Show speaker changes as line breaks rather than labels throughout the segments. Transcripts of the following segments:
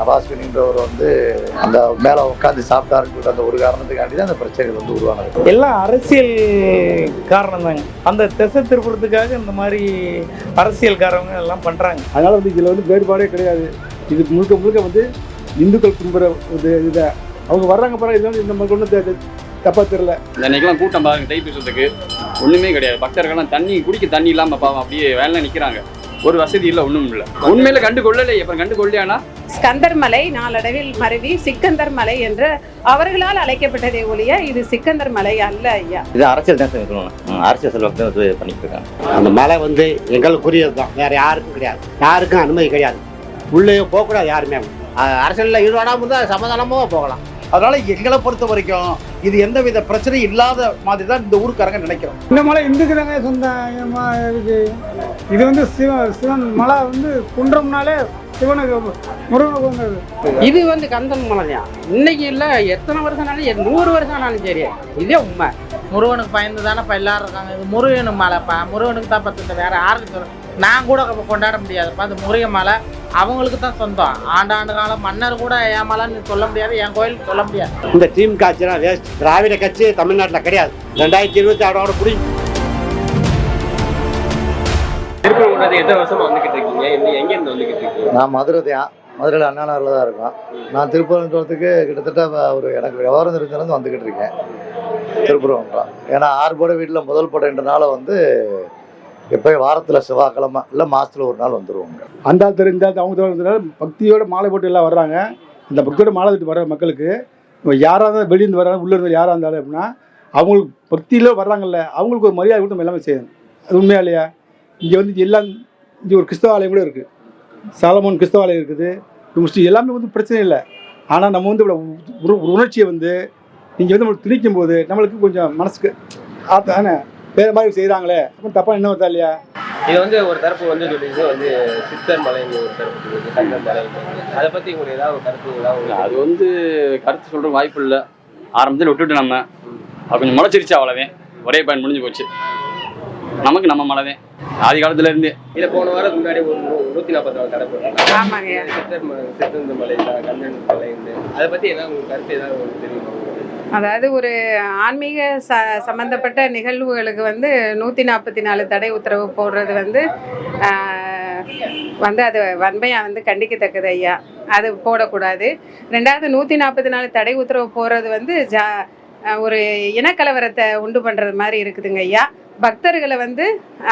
நவாஸ் கனின்றவர் வந்து அந்த மேலே உட்காந்து சாப்பிட்டாருன்னு சொல்லிட்டு அந்த ஒரு காரணத்துக்காண்டி தான் அந்த பிரச்சனைகள் வந்து உருவானது.
எல்லாம் அரசியல் காரணம் தாங்க அந்த திசை திருப்புறதுக்காக இந்த மாதிரி அரசியல்காரங்க எல்லாம் பண்ணுறாங்க
அதனால் வந்து இதில் வந்து வேறுபாடே கிடையாது. இது முழுக்க முழுக்க வந்து இந்துக்கள் கும்புற இது இதை. அவங்க வர்றாங்க பாருங்க இது வந்து இந்த மாதிரி ஒன்றும் தப்பாக தெரில
அன்னைக்கெல்லாம் கூட்டம் பாருங்க தைப்பூசத்துக்கு ஒண்ணுமே கிடையாது. பக்தர்கள்லாம் தண்ணி குடிக்க தண்ணி இல்லாம பாவம் அப்படியே வேலை நிக்கிறாங்க. ஒரு வசதி இல்லை ஒண்ணும் இல்லை. உண்மையில கண்டு கொள்ளலையே அப்புறம் கண்டு கொள்ளையானா
ஸ்கந்தர் மலை நாளடைவில் மருவி சிக்கந்தர் மலை என்று அவர்களால் அழைக்கப்பட்டதே ஒழிய இது சிக்கந்தர் மலை அல்ல ஐயா.
இது அரசியல் தான் சொல்லணும். அரசியல் செல்வாக்கு தான் பண்ணிட்டு இருக்காங்க
அந்த மலை வந்து எங்களுக்குரியது தான். வேற யாருக்கும் கிடையாது. யாருக்கும் அனுமதி கிடையாது. உள்ளே போகக்கூடாது யாருமே. அரசியலில் ஈடுபடாமல் இருந்தால் சமாதானமாக போகலாம்.
அதனால எங்களை பொறுத்த வரைக்கும் இது எந்தவித பிரச்சனையும் இல்லாத மாதிரி தான் இந்த ஊருக்காரங்க நினைக்கிறோம்.
இந்த மலை இந்துக்கு தாங்க சொந்தமா இருக்கு. இது வந்து சிவன் சிவன் மலை வந்து குன்றம்னாலே முருகனுக்கு வந்தது
இது வந்து கந்தன் மலையா? இன்னைக்கு இல்லை எத்தனை வருஷம்னாலும் நூறு வருஷம் ஆனாலும் சரி. இதே உண்மை.
முருகனுக்கு பயந்து தானே இப்போ எல்லாரும் இருக்காங்க. இது முருகனு மலைப்பா. முருகனுக்கு தான் பத்து வேற யாருக்கு சொல்ல. நான் கூட கொண்டாட முடியாதுப்பா. இந்த முருகன் மலை அவங்களுக்கு தான் சொந்தம். ஆண்டாண்டு காலம் மன்னர் கூட என் மலைன்னு சொல்ல முடியாது என் கோயிலுக்கு சொல்ல முடியாது.
இந்த டீம் காட்சிலாம் வேஸ்ட் திராவிட கட்சி தமிழ்நாட்டில் கிடையாது. ரெண்டாயிரத்தி இருபத்தி ஆறோட புடி.
கூடாது எத்தனை வருஷமா வந்துகிட்டு இருக்கீங்க? எங்க எங்க இருந்து வந்துகிட்டு இருக்கீங்க?
நான் மதுரை தான் மதுரையில் அண்ணா நகரில் தான் இருக்கோம். நான் திருப்பரங்குன்றத்துக்கு கிட்டத்தட்ட ஒரு எனக்கு விவரம் தெரிஞ்சதுலேருந்து வந்துக்கிட்டு இருக்கேன். திருப்பரங்குன்றம். ஏன்னா ஆறு போட வீட்டில் முதல் படைன்றனால வந்து எப்போயும் வாரத்தில் செவ்வாய்க்கிழமை இல்லை மாதத்தில் ஒரு நாள் வந்துடுவோங்க
அந்த ஆள் தெரிஞ்ச அவங்க தெரிஞ்சதால பக்தியோட மாலை போட்டு எல்லாம் வர்றாங்க. இந்த பக்தியோட மாலை போட்டு வர்ற மக்களுக்கு இப்போ யாராக இருந்தாலும் வெளியிருந்து வர்றாங்க உள்ளே இருந்து யாராக இருந்தாலும் அப்படின்னா அவங்களுக்கு பக்தியில் வர்றாங்கல்ல அவங்களுக்கு ஒரு மரியாதை கொடுத்து நம்ம எல்லாமே செய்யணும். அது உண்மையா இல்லையா? இங்கே வந்து எல்லாம் இங்கே ஒரு கிறிஸ்தவ ஆலயம் கூட இருக்குது சாலமோன் கிறிஸ்தவ ஆலயம் இருக்குது. முஸ்லீம் எல்லாமே வந்து பிரச்சனை இல்லை. ஆனால் நம்ம வந்து இவ்வளோ உணர்ச்சியை வந்து நீங்கள் வந்து நம்மளுக்கு திணிக்கும் போது நம்மளுக்கு கொஞ்சம் மனசுக்கு ஆத்தானே வேறு மாதிரி செய்கிறாங்களே அப்போ தப்பாக என்ன வருதா இல்லையா?
இது வந்து ஒரு தரப்பு வந்து சொல்லிட்டு வந்து சித்தர் மலைன்னு ஒரு தரப்பு சொல்லுது சங்கர் மலை. அதை பத்தி உங்களுக்கு ஏதாவது ஒரு கருத்து ஏதாவது அது வந்து கருத்து சொல்ற வாய்ப்பு இல்லை. ஆரம்பத்தில் விட்டுட்டு நம்ம. அது கொஞ்சம் முளைச்சிருச்சு அவ்வளவே. ஒரே பயன் முடிஞ்சு போச்சு. நமக்கு நம்ம மலை தான் ஆதி காலத்துல இருந்தே. இல்ல போன வாரம் முன்னாடி ஒரு நூத்தி நாற்பத்தி நாலு
ஆமாங்க.
சித்தந்த மலை கண்ணன் மலை அதை பத்தி ஏதாவது உங்களுக்கு கருத்து ஏதாவது தெரியுமா?
அதாவது ஒரு ஆன்மீக ச சம்பந்தப்பட்ட நிகழ்வுகளுக்கு வந்து நூற்றி நாற்பத்தி நாலு தடை உத்தரவு போடுறது வந்து வந்து அது வன்மையாக வந்து கண்டிக்கத்தக்கது ஐயா. அது போடக்கூடாது. ரெண்டாவது நூற்றி நாற்பத்தி நாலு தடை உத்தரவு போடுறது வந்து ஜா ஒரு இனக்கலவரத்தை உண்டு பண்ணுறது மாதிரி இருக்குதுங்க ஐயா. பக்தர்களை வந்து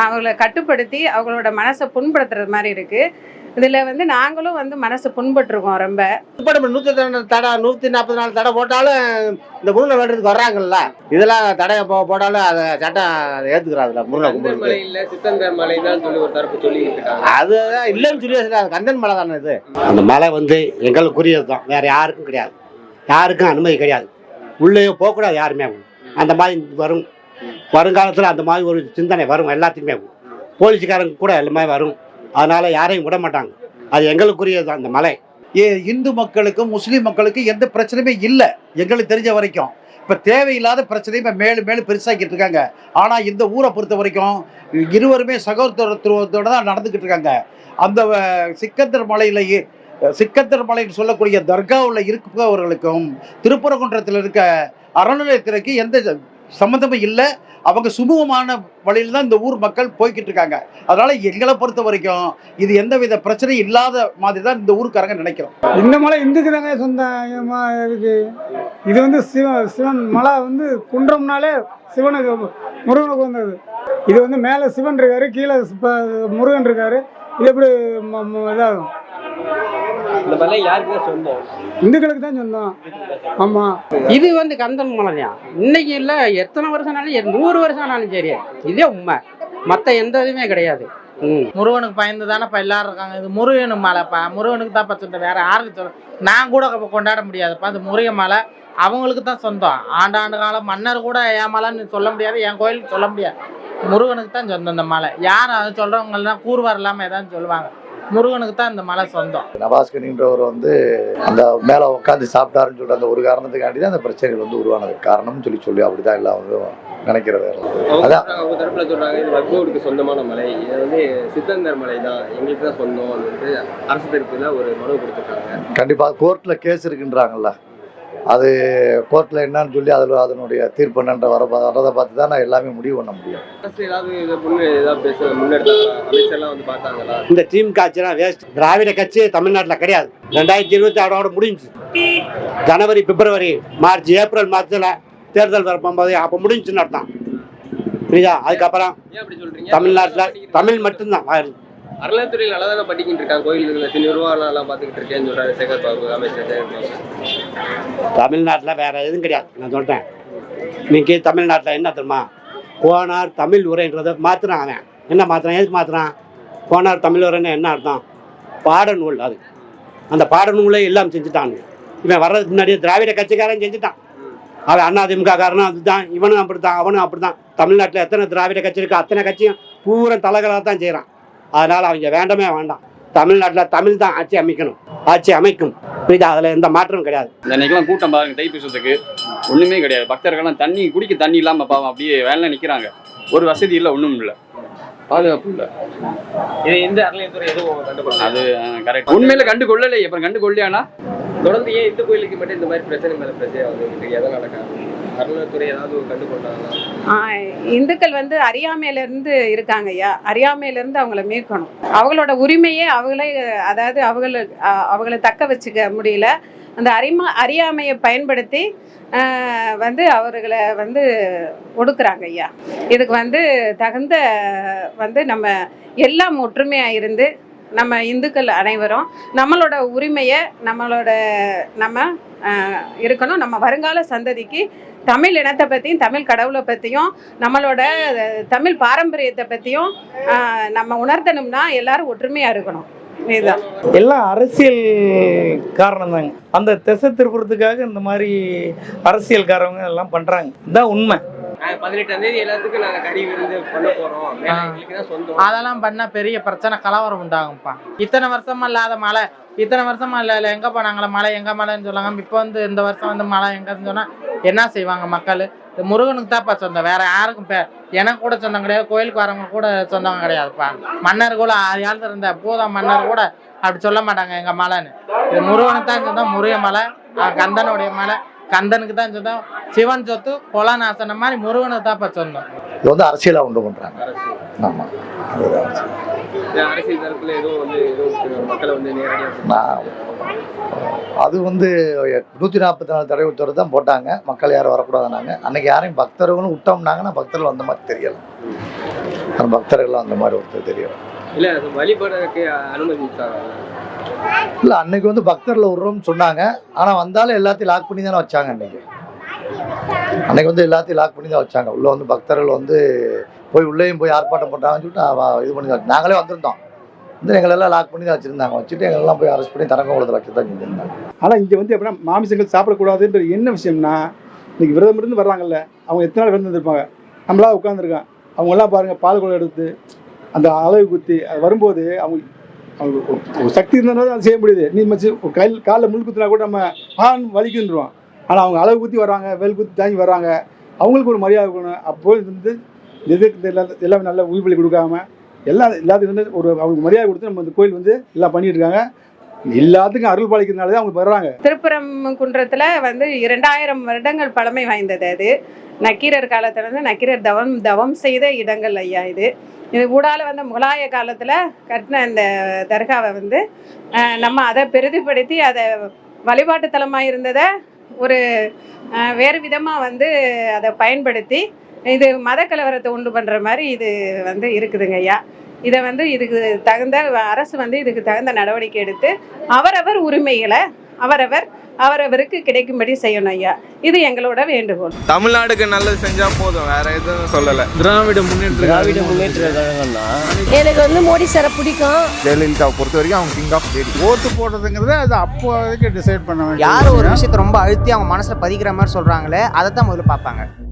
அவங்கள கட்டுப்படுத்தி அவங்களோட மனசை புண்படுத்துறது மாதிரி இருக்குது இதில் வந்து நாங்களும் வந்து மனசை புண்பட்டுருக்கோம் ரொம்ப.
இப்போ நம்ம நூற்றி தடை நூற்றி நாற்பத்தி நாலு தடை போட்டாலும் இந்த முருகனை வேண்டுறதுக்கு வர்றாங்கல்ல. இதெல்லாம் தடை போ போட்டாலும் அதை சட்டம் ஏற்றுக்கிறாதுல முருகனை கும்பிடுறது
மலை இல்ல சித்தந்தர் மலை தான் சொல்லி ஒரு தரப்பு சொல்லிட்டு இருக்காங்க
அது இல்லைன்னு சொல்லி அது கந்தன் மலை தானே இது? அந்த மலை வந்து எங்களுக்குரியது தான். வேற யாருக்கும் கிடையாது. யாருக்கும் அனுமதி கிடையாது. உள்ளே போகக்கூடாது யாருமே. அந்த மாதிரி வரும். வருங்காலத்தில் அந்த மாதிரி ஒரு சிந்தனை வரும் எல்லாத்துக்குமே. போலீஸ்காரங்க கூட எல்லாமே வரும். அதனால் யாரையும் விட மாட்டாங்க. அது எங்களுக்குரியது தான் அந்த மலை.
ஏ இந்து மக்களுக்கும் முஸ்லீம் மக்களுக்கும் எந்த பிரச்சனையுமே இல்லை. எங்களுக்கு தெரிஞ்ச வரைக்கும். இப்போ தேவையில்லாத பிரச்சனையை இப்போ மேலும் மேலும் பெருசாக்கிட்டு இருக்காங்க. ஆனால் இந்த ஊரை பொறுத்த வரைக்கும் இருவருமே சகோதரத்துவத்தோட தான் நடந்துக்கிட்டு இருக்காங்க. அந்த சிக்கந்தர் மலையில் சிக்கந்தர் மலைன்னு சொல்லக்கூடிய தர்காவில் இருப்பவர்களுக்கும் திருப்பரங்குன்றத்தில் இருக்க அறநிலையத்திற்கு எந்த சம்மந்தமும் இல்லை. அவங்க சுமூகமான வழியில் தான் இந்த ஊர் மக்கள் போய்கிட்டு இருக்காங்க அதனால எங்களை பொறுத்த வரைக்கும் இது எந்த வித பிரச்சனையும் இல்லாத மாதிரி தான் இந்த ஊருக்காரங்க நினைக்கிறோம்.
இந்த மலை இந்துக்கு தாங்க சொந்தமா இருக்கு. இது வந்து சிவன் சிவன் மலை வந்து குன்றம்னாலே சிவனுக்கு முருகனுக்கு வந்தது. இது வந்து மேலே சிவன் இருக்காரு கீழே முருகன் இருக்காரு. இது எப்படி இதாகும்?
இந்த மலை யாருக்கு தான் சொந்தம்
இந்துக்களுக்கு தான் சொந்தம் ஆமா.
இது வந்து கந்தன் மலையா? இன்னைக்கு இல்லை எத்தனை வருஷம்னாலும் நூறு வருஷம் ஆனாலும் சரி. இதே உண்மை. மற்ற எந்த இதுவுமே கிடையாது. ம்.
முருகனுக்கு பயந்து தானே இப்போ எல்லாரும் இருக்காங்க. இது முருகனு மலைப்பா? முருகனுக்கு தான் பத்து வேற யாருக்கு சொல்ல நான் கூட கொண்டாட முடியாதுப்பா. இது முருகன் மலை அவங்களுக்கு தான் சொந்தம். ஆண்டாண்டு காலம் மன்னர் கூட என் மலைன்னு சொல்ல முடியாது என் கோயிலுக்கு சொல்ல முடியாது. முருகனுக்கு தான் சொந்தம் இந்த மலை. யார் அதை சொல்றவங்க எல்லாம் கூறுவார் இல்லாமல் ஏதாவது சொல்லுவாங்க. முருகனுக்கு தான் இந்த மலை சொந்தம்.
நவாஸ்கனின்றவர் வந்து அந்த மேலே உட்காந்து சாப்பிட்டாருன்னு சொல்லிட்டு அந்த ஒரு காரணத்துக்காண்டி தான் அந்த பிரச்சனைகள் வந்து உருவானது. காரணம்னு சொல்லி சொல்லி அப்படிதான் எல்லாம் வந்து நினைக்கிறது அதான்.
சொல்றாங்க, அவங்க தரப்புல சொல்றாங்க இது வக்போர்டுக்கு சொந்தமான மலை. இது வந்து சித்தந்தர் மலை தான் எங்களுக்கு தான் சொந்தம் வந்து அரசு தரப்புல ஒரு மனு கொடுத்துருக்காங்க.
கண்டிப்பாக கோர்ட்டில் கேஸ் இருக்குன்றாங்கல்ல. அது கோர்ட்டில் என்னன்னு சொல்லி அதில் அதனுடைய தீர்ப்பு என்னன்ற வர வரதை பார்த்து தான் நான் எல்லாமே முடிவு பண்ண முடியும்.
இந்த திமுக ஆட்சிலாம் வேஸ்ட் திராவிட கட்சி தமிழ்நாட்டில் கிடையாது. ரெண்டாயிரத்தி இருபத்தி ஆறோட முடிஞ்சு ஜனவரி பிப்ரவரி மார்ச் ஏப்ரல் மார்ச்சில் தேர்தல் வரப்போகும்போது அப்போ முடிஞ்சுன்னு அர்த்தம். புரியுதா? அதுக்கப்புறம்
ஏன் அப்படி சொல்றீங்க?
தமிழ்நாட்டில் தமிழ் மட்டும்தான்.
அறநிலையத்துறையில் நல்லா தானே பண்ணிக்கிட்டு இருக்காங்க. கோயில் நிர்வாகம்லாம் பார்த்துக்கிட்டு இருக்கேன்னு சொல்கிறாரு சேகர் பாபு அமைச்சர் சேகர் பாபு.
தமிழ்நாட்டில் வேற எதுவும் கிடையாது. நான் சொல்கிறேன் இன்னைக்கு தமிழ்நாட்டில் என்ன தெரியுமா? கோனார் தமிழ் உரைன்றதை மாற்றுறான் அவன். என்ன மாற்றுறான் எதுக்கு மாற்றுறான் கோனார் தமிழ் உரைன்னு என்ன அர்த்தம்? பாட நூல் அது. அந்த பாட நூலே எல்லாம் செஞ்சுட்டான். இவன் வர்றதுக்கு முன்னாடியே திராவிட கட்சிக்காரன் செஞ்சுட்டான். அவன் அண்ணா திமுக காரனும் அதுதான். இவனும் அப்படி தான் அவனும் அப்படித்தான். தமிழ்நாட்டில் எத்தனை திராவிட கட்சி இருக்கோ அத்தனை கட்சியும் பூரா தலைகளாக தான் செய்கிறான் அதனால் அவங்க வேண்டமே வேண்டாம். தமிழ்நாட்டில் தமிழ் தான் ஆட்சி அமைக்கணும். ஆட்சி அமைக்கும். புரியுதா? அதில் எந்த மாற்றமும் கிடையாது.
இன்னைக்கெல்லாம் கூட்டம் பாருங்க தைப்பூசத்துக்கு. ஒண்ணுமே கிடையாது. பக்தர்கள்லாம் தண்ணி குடிக்க தண்ணி இல்லாம பாவம் அப்படியே வேலை நிக்கிறாங்க. ஒரு வசதி இல்லை ஒண்ணும் இல்லை. பாதுகாப்பு இல்லை.
இது எந்த அறநிலையத்துறை எதுவும் கண்டுபிடிச்சது
அது கரெக்ட் உண்மையில கண்டு கொள்ளலை அப்புறம் கண்டு கொள்ளையானா
தொடர்ந்து ஏன் இந்து கோயிலுக்கு மட்டும் இந்த மாதிரி பிரச்சனை மேல பிரச்சனை ஆகுது எதை நடக்காது ஏதாவது கண்டுகொண்டாங்களா
இந்துக்கள் வந்து அறியாமையில இருந்து இருக்காங்க ஐயா. அறியாமையில இருந்து அவங்கள மீட்கணும். அவங்களோட உரிமையே அவங்களே அதாவது அவங்கள அவங்கள தக்க வச்சுக்க முடியல. அந்த அறிமா அறியாமையை பயன்படுத்தி வந்து அவர்களை வந்து ஒடுக்குறாங்க ஐயா. இதுக்கு வந்து தகுந்த வந்து நம்ம எல்லாம் ஒற்றுமையாக இருந்து நம்ம இந்துக்கள் அனைவரும் நம்மளோட உரிமையை நம்மளோட நம்ம இருக்கணும். நம்ம வருங்கால சந்ததிக்கு தமிழ் இனத்தை பற்றியும் தமிழ் கடவுளை பற்றியும் நம்மளோட தமிழ் பாரம்பரியத்தை பற்றியும் நம்ம உணர்த்தணும்னா எல்லாரும் ஒற்றுமையாக இருக்கணும். இதுதான்.
எல்லாம் அரசியல் காரணம் தாங்க. அந்த திசை திருப்புறதுக்காக இந்த மாதிரி அரசியல்காரவங்க எல்லாம் பண்ணுறாங்க இதுதான் உண்மை.
பதினெட்டாம் தேதி எல்லாத்துக்கும் நாங்க கறி விருந்து பண்ண போறோம். மேல
ஆ.
எங்களுக்கு தான் சொந்தம்.
அதெல்லாம் பண்ணா பெரிய பிரச்சனை கலவரம் உண்டாகும்ப்பா. இத்தனை வருஷமா இல்லாத மழை. இத்தனை வருஷமா இல்ல இல்ல எங்க போனாங்களே? மழை எங்க மழைன்னு சொல்லுவாங்க. இப்போ வந்து இந்த வருஷம் வந்து மழை எங்கன்னு சொன்னா என்ன செய்வாங்க மக்கள்? முருகனுக்கு தான்ப்பா சொந்தம். வேற யாருக்கும் பே எனக்கு கூட சொந்தம் கிடையாது. கோயிலுக்கு வரவங்க கூட சொந்தம் கிடையாதுப்பா. மன்னர் கூட யாழ்த்து இருந்த பூதா மன்னர் கூட அப்படி சொல்ல மாட்டாங்க எங்க மலைன்னு. இது முருகனுக்கு தான் சொந்தம். முருக மலை கந்தனுடைய மலை. கந்தனுக்கு தான் சொந்தம் சிவன் சொத்து கொலநாசனம் மாதிரி முருகனுக்கு தான்ப்பா சொந்தம்.
இது வந்து அரசியலாக உண்டு பண்ணுறாங்க ஆமாம் அதுதான்
இந்த அரசியல் தரப்புல எதுவும் வந்து எதுவும் மக்களை வந்து நேரடியாக
நான் அது வந்து நூற்றி நாற்பத்தி நாலு தடவை உத்தரவு தான் போட்டாங்க. மக்கள் யாரும் வரக்கூடாதுனாங்க அன்னைக்கு யாரையும் பக்தர்களும் விட்டோம்னாங்கன்னா பக்தர்கள் வந்த மாதிரி தெரியல. அந்த பக்தர்கள்லாம் அந்த மாதிரி ஒருத்தர் தெரியல.
இல்ல அது வழிபடுறதுக்கு அனுமதிச்சாங்க
இல்லை அன்னைக்கு வந்து பக்தரில் விடுறோம்னு சொன்னாங்க. ஆனால் வந்தாலும் எல்லாத்தையும் லாக் பண்ணி தானே வச்சாங்க அன்னைக்கு. அன்னைக்கு வந்து எல்லாத்தையும் லாக் பண்ணி தான் வச்சாங்க. உள்ளே வந்து பக்தர்கள் வந்து போய் உள்ளேயும் போய் ஆர்ப்பாட்டம் பண்ணுறாங்கன்னு சொல்லிட்டு இது பண்ணி தான் நாங்களே வந்திருந்தோம். வந்து எங்களெல்லாம் லாக் பண்ணி தான் வச்சுருந்தாங்க. வச்சுட்டு எங்களெல்லாம் போய் அரெஸ்ட் பண்ணி தரங்கோலத்தில் வச்சு தான் செஞ்சுருந்தாங்க
ஆனால் இங்கே வந்து எப்படின்னா மாமிசங்கள் சாப்பிடக்கூடாதுன்ற என்ன விஷயம்னா இன்னைக்கு விரதம் இருந்து வர்றாங்கல்ல அவங்க எத்தனை நாள் விரதம் இருப்பாங்க நம்மளா உட்காந்துருக்கான் அவங்கெல்லாம் பாருங்கள் பால் குளம் எடுத்து அந்த அளவு குத்தி அது வரும்போது அவங்க சக்தி இருந்தாலும் அதை செய்ய முடியுது. நீ மச்சு கையில் காலில் முள் குத்துனா கூட நம்ம ஆண் வலிக்குன்றோம் ஆனால் அவங்க அளவு குத்தி வராங்க வெல் குத்தி தாங்கி வராங்க அவங்களுக்கு ஒரு மரியாதை கொடுக்கணும். அப்போ வந்து எதுக்கு எல்லாமே நல்ல உயிர் கொடுக்காம எல்லா எல்லாத்துக்கும் ஒரு அவங்களுக்கு மரியாதை கொடுத்து நம்ம இந்த கோயில் வந்து எல்லாம் பண்ணிட்டு இருக்காங்க. எல்லாத்துக்கும் அருள் பாலிக்கிறதுனால தான் அவங்க வர்றாங்க.
திருப்புறம் குன்றத்துல வந்து இரண்டாயிரம் வருடங்கள் பழமை வாய்ந்தது அது. நக்கீரர் காலத்துல இருந்து நக்கீரர் தவம் தவம் செய்த இடங்கள் ஐயா இது. இது ஊடால வந்து முகலாய காலத்துல கட்டின இந்த தர்காவை வந்து அஹ், நம்ம அதை பெரிதுபடுத்தி அதை வழிபாட்டு தலமாக இருந்ததை ஒரு வேறு விதமாக வந்து அதை பயன்படுத்தி இது மத கலவரத்தை உண்டு பண்ணுற மாதிரி இது வந்து இருக்குதுங்க ஐயா. இதை வந்து இதுக்கு தகுந்த அரசு வந்து இதுக்கு தகுந்த நடவடிக்கை எடுத்து அவரவர் உரிமைகளை அவரவர் அவரவருக்கு கிடைக்கும்படி செய்யணும் ஐயா. இது எங்களோட வேண்டுகோள்.
தமிழ்நாடுக்கு நல்லது செஞ்சா போதும் வேற எதுவும் சொல்லல.
திராவிட முன்னேற்ற
திராவிட முன்னேற்ற கழகம்னா?
எனக்கு வந்து மோடி சாரை பிடிக்கும்.
ஜெயலலிதாவை பொறுத்த வரைக்கும் அவங்க கிங் ஆஃப் லேடி
ஓட்டு போடுறதுங்கிறது அது அப்போதைக்கு டிசைட் பண்ண
யார் ஒரு விஷயத்தை ரொம்ப அழுத்தி அவங்க மனசுல பதிக்கிற மாதிரி சொல்றாங்களே அதை தான் முதல்ல பார்ப்பாங்க.